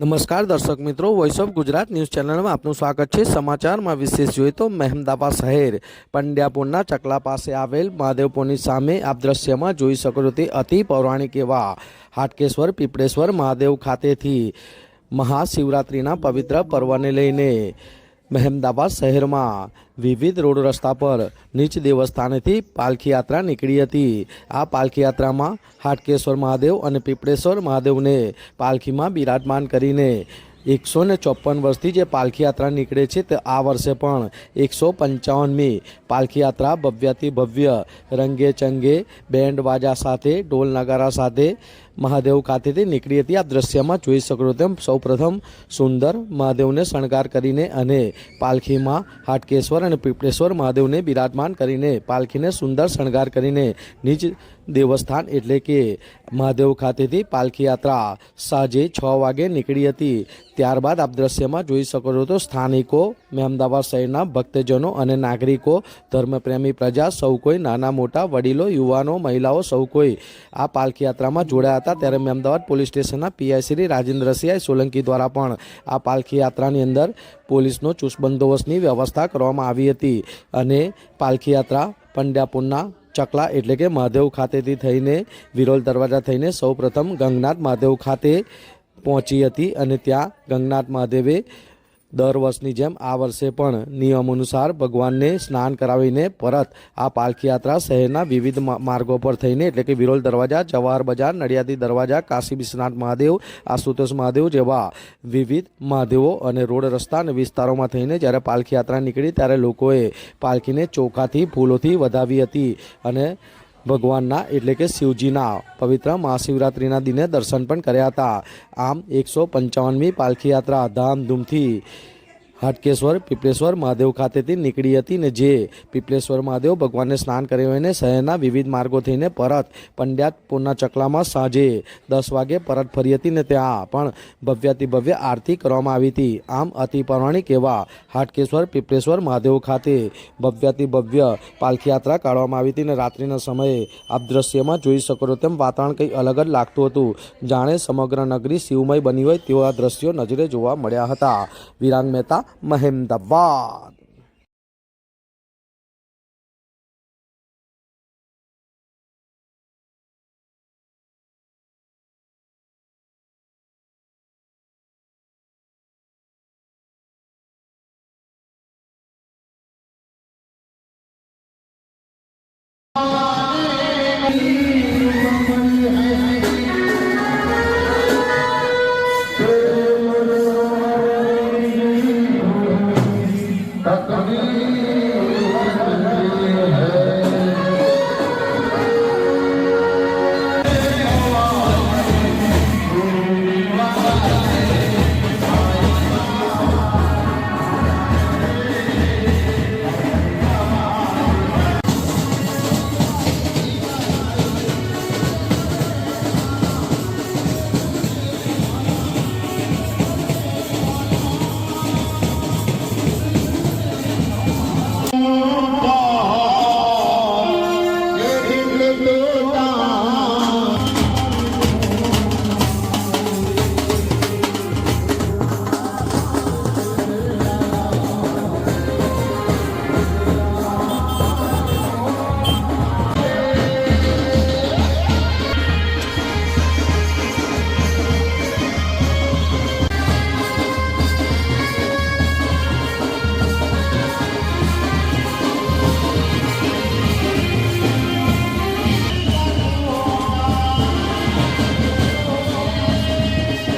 નમસ્કાર દર્શક મિત્રો વોઇસ ઓફ ગુજરાત ન્યૂઝ ચેનલમાં આપનું સ્વાગત છે. સમાચારમાં વિશેષ જોઈએ તો મહેમદાબાદ શહેર, પંડ્યાપુરના ચકલા પાસે આવેલ મહાદેવપુરની સામે આપ દ્રશ્યમાં જોઈ શકો છો તે અતિ પૌરાણિક એવા હાટકેશ્વર, પીપળેશ્વર મહાદેવ ખાતેથી મહાશિવરાત્રિના પવિત્ર પર્વને લઈને મહેમદાબાદ શહેરમાં વિવિધ રોડ રસ્તા પર નીચ દેવસ્થાનેથી પાલખી યાત્રા નીકળી હતી. આ પાલખી યાત્રામાં હાટકેશ્વર મહાદેવ અને પીપળેશ્વર મહાદેવને પાલખીમાં બિરાજમાન કરીને એકસો ને ચોપન વર્ષથી જે પાલખી યાત્રા નીકળે છે તે આ વર્ષે પણ એકસો પંચાવનમી પાલખી યાત્રા ભવ્યથી ભવ્ય રંગે ચંગે, બેન્ડ બાજા સાથે, ઢોલ નગારા સાથે મહાદેવ ખાતેથી નીકળી હતી. આ દ્રશ્યમાં જોઈ શકો તેમ સૌપ્રથમ સુંદર મહાદેવને શણગાર કરીને અને પાલખીમાં હાટકેશ્વર અને પીપળેશ્વર મહાદેવને બિરાજમાન કરીને પાલખીને સુંદર શણગાર કરીને નિજ દેવસ્થાન એટલે કે મહાદેવ ખાતેથી પાલખી યાત્રા સાંજે છ વાગે નીકળી હતી. ત્યારબાદ આપ દ્રશ્યમાં જોઈ શકો છો તો સ્થાનિકો અમદાવાદ શહેરના ભક્તજનો અને નાગરિકો, ધર્મપ્રેમી પ્રજા, સૌ કોઈ, નાના મોટા, વડીલો, યુવાનો, મહિલાઓ, સૌ કોઈ આ પાલખી યાત્રામાં જોડાયા ત્યારે મેં અમદાવાદ પોલીસ સ્ટેશનના પીઆઈ શ્રી રાજેન્દ્રસિંહ સોલંકી દ્વારા પણ આ પાલખી યાત્રાની અંદર પોલીસનો ચુસ્ત બંદોબસ્તની વ્યવસ્થા કરવામાં આવી હતી અને પાલખી યાત્રા પંડ્યાપુરના ચકલા એટલે કે મહાદેવ ખાતેથી થઈને વિરોલ દરવાજા થઈને સૌપ્રથમ ગંગનાથ મહાદેવ ખાતે પહોંચી હતી અને ત્યાં ગંગનાથ મહાદેવે દર વર્ષની જેમ આ વર્ષે પણ નિયમ અનુસાર ભગવાનને સ્નાન કરાવીને પરત આ પાલખી યાત્રા શહેરના વિવિધ માર્ગો પર થઈને, એટલે કે વિરોલ દરવાજા, જવાહર બજાર, નડિયાદી દરવાજા, કાશી વિશ્વનાથ મહાદેવ, આશુતોષ મહાદેવ જેવા વિવિધ મહાદેવો અને રોડ રસ્તા અને વિસ્તારોમાં થઈને જ્યારે પાલખી યાત્રા નીકળી ત્યારે લોકોએ પાલખીને ચોખાથી, ફૂલોથી વધાવી હતી અને ભગવાનના, એટલે કે શિવજીના, પવિત્ર મહાશિવરાત્રિના દિને દર્શન પણ કર્યા હતા. આમ એકસો પંચાવનમી પાલખી યાત્રા ધામધૂમથી હાટકેશ્વર પીપલેશ્વર મહાદેવ ખાતેથી નીકળી હતી ને જે પીપળેશ્વર, મહાદેવ ભગવાનને સ્નાન કરીને શહેરના વિવિધ માર્ગો થઈને પરત પંડ્યાતપુરના ચકલામાં સાંજે દસ વાગે પરત ફરી હતી ને ત્યાં પણ ભવ્યાતિ ભવ્ય આરતી કરવામાં આવી હતી. આમ અતિ પૌરાણિક એવા હાટકેશ્વર, પીપળેશ્વર, મહાદેવ ખાતે ભવ્યાતિ ભવ્ય પાલખી યાત્રા કાઢવામાં આવી હતી ને રાત્રિના સમયે આપ દ્રશ્યમાં જોઈ શકો તેમ વાતાવરણ કંઈ અલગ જ લાગતું હતું. જાણે સમગ્ર નગરી શિવમય બની હોય તેવા દ્રશ્યો નજરે જોવા મળ્યા હતા. વિરાંગ મહેતા મહેમદાબાદ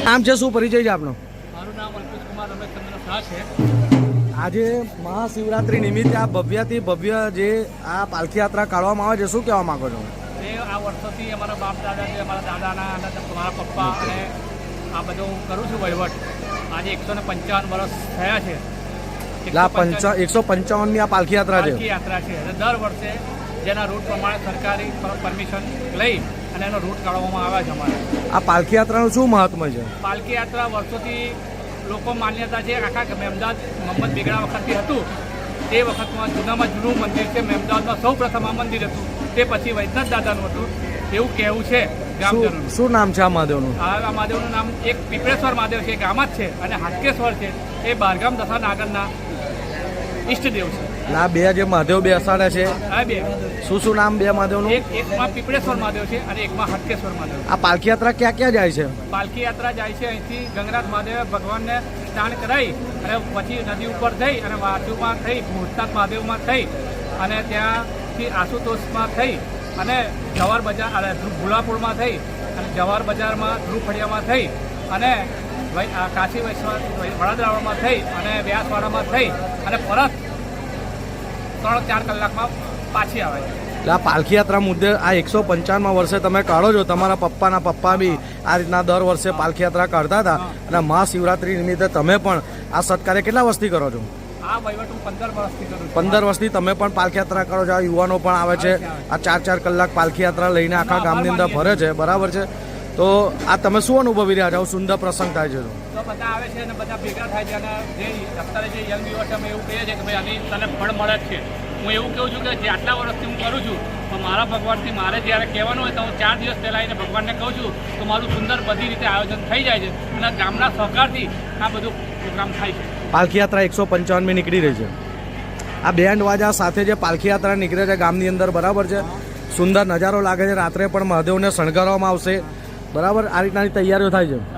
આમ છે શું પરિચય છે આપનો? મારું નામ અલ્પેશ કુમાર રમેશચંદ્ર શાહ છે. આજે મહાશિવરાત્રિ નિમિત્તે આ ભવ્યથી ભવ્ય જે આ પાલખી યાત્રા કાઢવામાં આવે છે શું કહેવા માંગો છો? એ આ વર્ષોથી અમારા બાપ દાદા છે અમારા દાદાના અને મારા પપ્પા અને આ બધું હું કરું છું વહીવટ. આજે એકસો ને પંચાવન વર્ષ થયા છે. એકસો પંચાવનની આ પાલખી યાત્રા છે. પાલખી યાત્રા છે દર વર્ષે જેના રૂટ પ્રમાણે સરકારી પરમિશન લઈ અને એનો રૂટ કાઢવામાં આવે છે અમારે. આ પાલખી યાત્રાનું શું મહત્વ છે? પાલખી યાત્રા વર્ષોથી લોકો માન્યતા છે આખા મહેમદાદ મોહમ્મદ બેગડા વખતથી હતું. તે વખતમાં જૂનામાં જૂનું મંદિર છે મહેમદાદમાં સૌ પ્રથમ આ મંદિર હતું. તે પછી વૈદ્યનાથ દાદાનું હતું. એવું કહેવું છે ગામજનોનું. શું નામ છે આ મહાદેવનું? આ મહાદેવનું નામ એક પીપળેશ્વર મહાદેવ છે ગામ જ છે અને હાટકેશ્વર છે. એ બારગામ દશા નાગરના ઈષ્ટદેવ છે. બે જે મહાદેવ બેસાડે છે. આ બે. શું શું નામ બે મહાદેવનું એક એકમાં પીપળેશ્વર મહાદેવ છે અને એકમાં હટકેશ્વર મહાદેવ આ પાલખી યાત્રા ક્યાં ક્યાં જાય છે? પાલખી યાત્રા જાય છે અહીંથી ગંગરાજ મહાદેવ ભગવાનને સ્નાન કરાવી અને પછી નદી ઉપર થઈ અને વાસુમાં થઈ ભૂતનાથ મહાદેવમાં થઈ અને ત્યાંથી આશુતોષમાં થઈ અને જવાહર બજાર અને ભુલાપુરમાં થઈ અને જવાહર બજારમાં ધ્રુવ ફળિયામાં થઈ અને કાશી વૈશ્વનાથ વડોદરામાં થઈ અને વ્યાસવાડામાં થઈ અને પરત ત્રણ ચાર કલાકમાં પાછી આવે છે. એટલે આ પાલખી યાત્રા મુદ્દે આ એકસો પંચાવનમાં વર્ષે તમે કાઢો છો તમારા પપ્પાના પપ્પા બી આ રીતના દર વર્ષે પાલખી યાત્રા કાઢતા હતા. અને મહાશિવરાત્રી નિમિત્તે તમે પણ આ સત્કાર્ય કેટલા વર્ષથી કરો છો? પંદર વર્ષથી તમે પણ પાલખી યાત્રા કરો છો આ યુવાનો પણ આવે છે. આ ચાર ચાર કલાક પાલખી યાત્રા લઈને આખા ગામની અંદર ફરે છે બરાબર છે. તો આ તમે શું અનુભવી રહ્યા છો? સુંદર પ્રસંગ થાય છે તો. બધા આવે છે અને બધા ભેગા થાય છે અને જે અત્યારે જે યંગ યુવા છે અમે એવું કહીએ છીએ કે ભાઈ આની તને ફળ મળે જ છે. હું એવું કહું છું કે જે આટલા વર્ષથી હું કરું છું તો મારા ભગવાનથી મારે જ્યારે કહેવાનું હોય તો હું ચાર દિવસ પહેલાં આવીને ભગવાનને કહું છું તો મારું સુંદર બધી રીતે આયોજન થઈ જાય છે અને ગામના સહકારથી આ બધું પ્રોગ્રામ થાય છે. પાલખી યાત્રા એકસો પંચાવનમી નીકળી રહી છે. આ બેન્ડ વાજા સાથે જે પાલખી યાત્રા નીકળે છે ગામની અંદર બરાબર છે. સુંદર નજારો લાગે છે. રાત્રે પણ મહાદેવને શણગારવામાં આવશે. બરાબર? આ રીતનાની તૈયારીઓ થાય છે.